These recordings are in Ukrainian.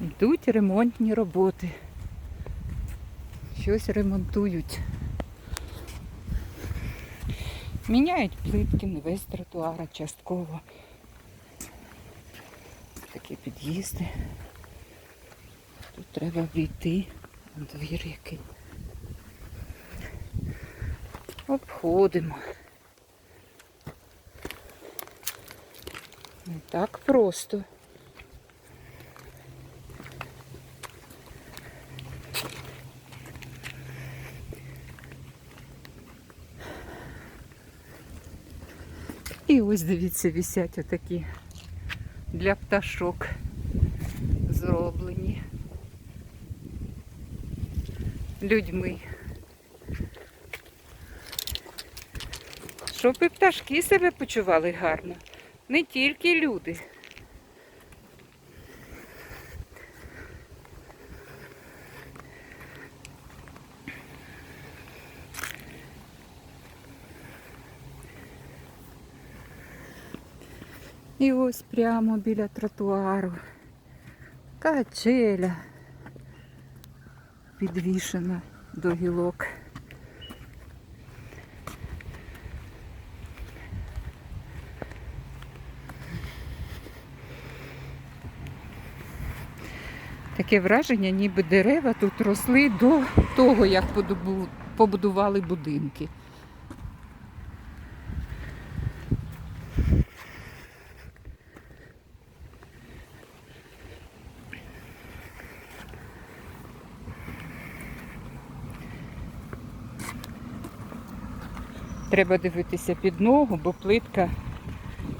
Йдуть ремонтні роботи. Щось ремонтують. Міняють плитки, не весь тротуар, частково. Такі під'їзди. Тут треба обійти. Двір який. Обходимо. Не так просто. І ось дивіться, висять отакі для пташок зроблені людьми. Щоб і пташки себе почували гарно, не тільки люди. І ось прямо біля тротуару. Качеля підвішена до гілок. Таке враження, ніби дерева тут росли до того, як побудували будинки. Треба дивитися під ногу, бо плитка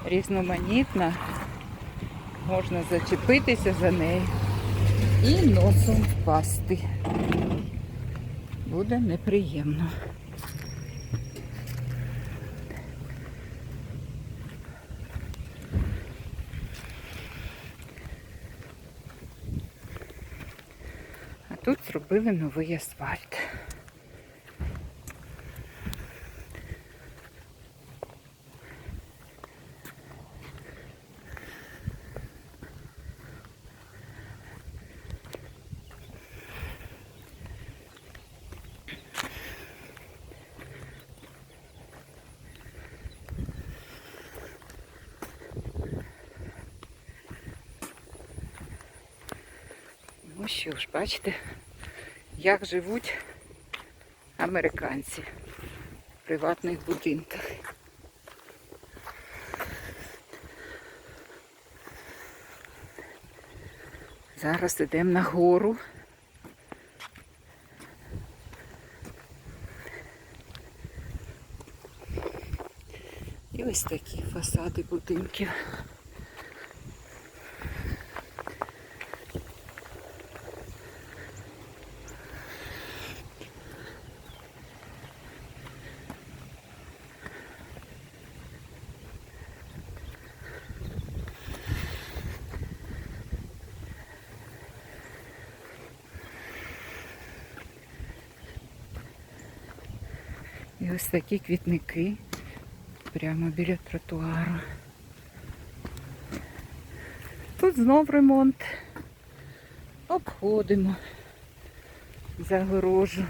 різноманітна. Можна зачепитися за нею і носом впасти. Буде неприємно. А тут зробили новий асфальт. Ну що ж, бачите, як живуть американці в приватних будинках. Зараз йдемо на гору. І ось такі фасади будинків. І ось такі квітники прямо біля тротуару. Тут знов ремонт. Обходимо загорожу.